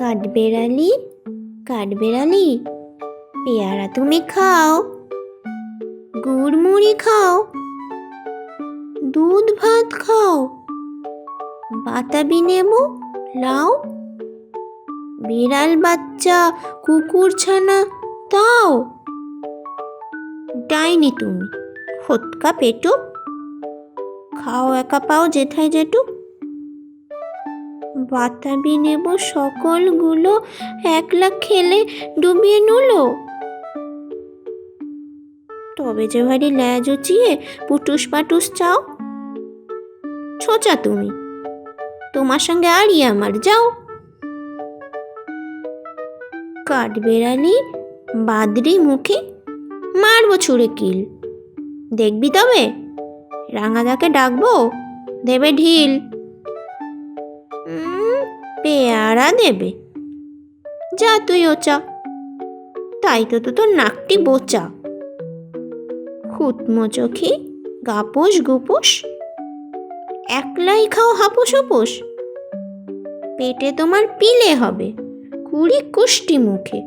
কাঠবেড়ালি কাঠবেড়ালি, পেয়ারা তুমি খাও গুড় মুড়ি খাও, দুধ ভাত খাও, বাতাবি নেব, লাও, বিড়াল বাচ্চা, কুকুর ছানা তাও ডাইনি তুমি হতকা পেটু, খাও একা পাও যেথায় যেটু বাতাবি নেব সকলগুলো, একলা খেলে ডুবিয়ে নুলো। তবে যে ভারী ল্যাজ উচিয়ে পুটুস পাটুস চাও। ছোচা তুমি। তোমার সঙ্গে আরই আমার, যাও। কাঠবেড়ালি বাদরি মুখে মারবো ছুঁড়ে কিল। দেখবি তবে? রাঙাদাকে ডাকবো, দেবে ঢিল। পেয়ারা দেবে যা তুই ওচা তাই তো তো তোর নাকটি বোচা। খুতমো চোখি গাপোস গুপোস। একলাই খাও হাপুস হুপুস পেটে তোমার পিলে হবে কুড়ি কুষ্টি মুখে।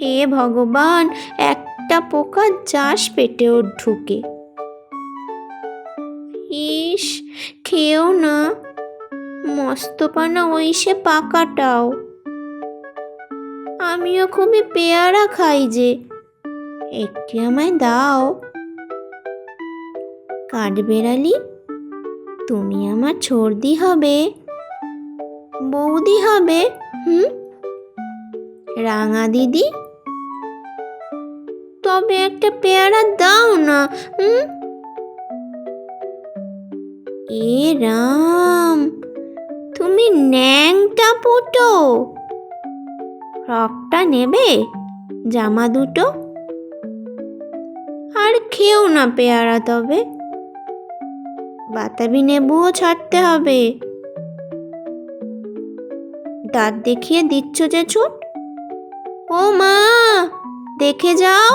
হে ভগবান, একটা পোকা যাস পেটেও ঢুকে। ইস, খেও না। মস্তপানা ওই সে পাকাটাও। আমিও খুবই পেয়ারা খাই যে, একটি আমায় দাও। কাঠবেড়ালি, তুমি আমার ছর্দি হবে। বৌদি হবে, হুম? রাঙা দিদি? তবে একটা পেয়ারা দাও না, হুম? এ রাম। তুমি ন্যাংটা পুটো। ফ্রকটা নেবে, জামা দুটো? আর খেও না পেয়ারা তবে। বাতাবি নেবুও ছাড়তে হবে। দাঁত দেখিয়ে দিচ্ছ যে ছুট ও মা, দেখে যাও।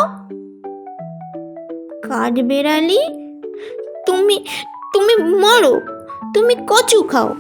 কাঠ বেড়ালি, তুমি তুমি মরো, তুমি কচু খাও।